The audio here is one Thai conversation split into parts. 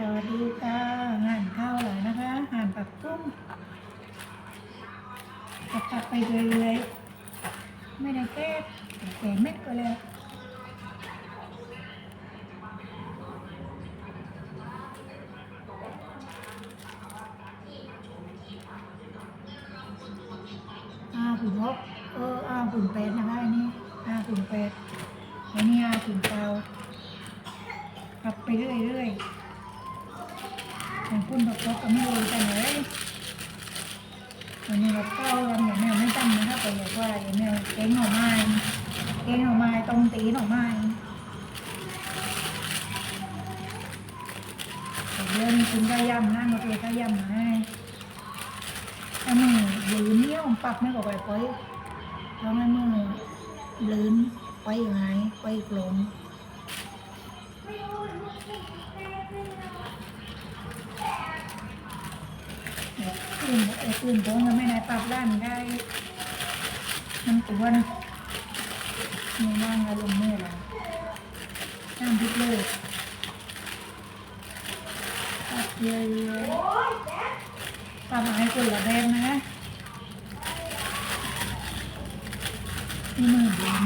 สวัสดีค่ะงานข้าวเหรอนะคะงานปักตุ้มปักปักไปเรื่อยๆไม่ได้แก้แก่เม็ดก็แล้วอาผุนหกเอออาผุนแปดนะคะอันนี้อาผุนแปดอันนี้อาผุนเก้าปักไปเรื่อยๆ อย่างคุณแบบก็ไม่รู้แต่ไหนวันนี้เราก็ทำอย่างแมวไม่จำนะครับแต่อยากว่าอย่างแมวเก้งหน่อไม้เก้งหน่อไม้ต้มตีหน่อไม้เดือนคุณก็ย่ำนั่งโอเคก็ย่ำมาให้ถ้ามือหลืนเนี้ยวปักไม่ก็ไปไปล่อยเพราะงั้นมือหลืนไปอยู่ไหนไปกลม ตื่นเออตื่นโตก็ไม่ได้ปรับร่างได้มันตัวนะมีว่างอารมณ์เมื่อไรน้ำพริกเลยปรับเยอะๆปรับให้คนละแบบนะนี่มือดิน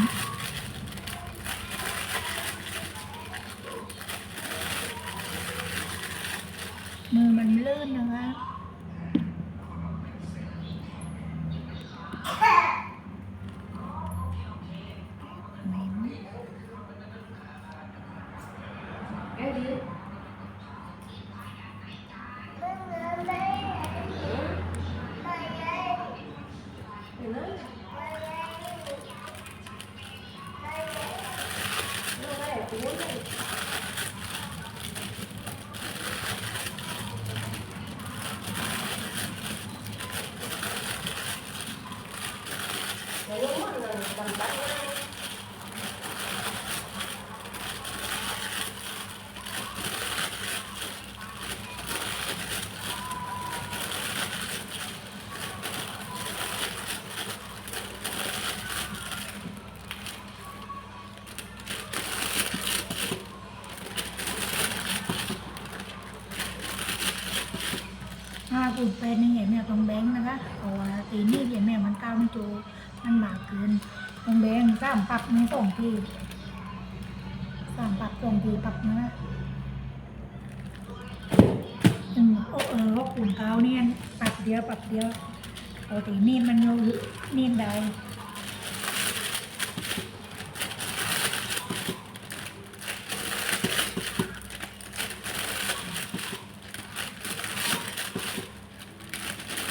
มือมันลื่นนะคะ ถ้า คุณเป็นนี่แม่ต้องแบงค์นะคะเพราะว่าตีนี้แม่มันก้าวไม่จูมันหมากเกินต้องแบงค์สามปักมือส่งทีสามปักส่งทีปักนะอืมโอ้เออว่าคุณก้าวเนี่ยปักเดียวปักเดียวปกตินี่มันโยู่นี่ได้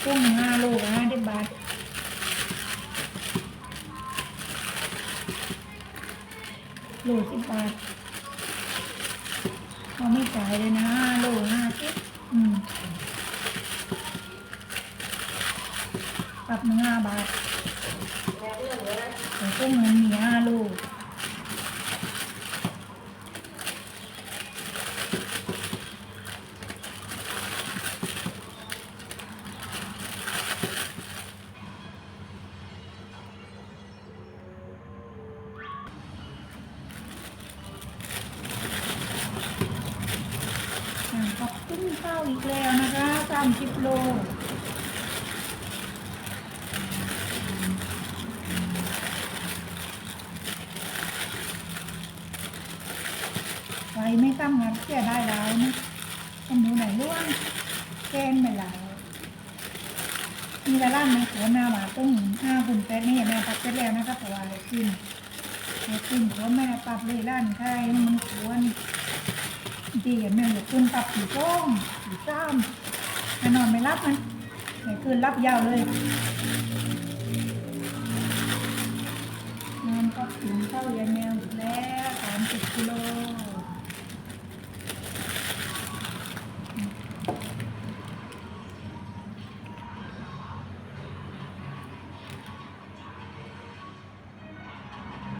กุ้งห้าลูกห้าสิบบาทโลสิบบาทเขาไม่จ่ายเลยนะห้าโลห้าสิบอืมปรับมาห้าบาทแต่กุ้งมันมีห้าลูกาวอีกแล้วนะคะสามสิบโลไว้ไม่ตั้งงันเสียได้แล้วนะเป็นหนูไหนร่วงแกนไปแล้วมีเวลาไหมขอหน้าหมาตุ้งห้าบุญแป๊ดนี่แม่ปักเสร็จแล้วนะครับแต่ว่าเลยกินเลยกินเพราะแม่ปรับเลยร้านไข่มันควร ดีแม่อยู่ขึ้นตับสีส้องอยู่ซ้ำแม่นอนไม่รับมันไม่คืนรับยาวเลยนอนก็ถึงเข้าเย็น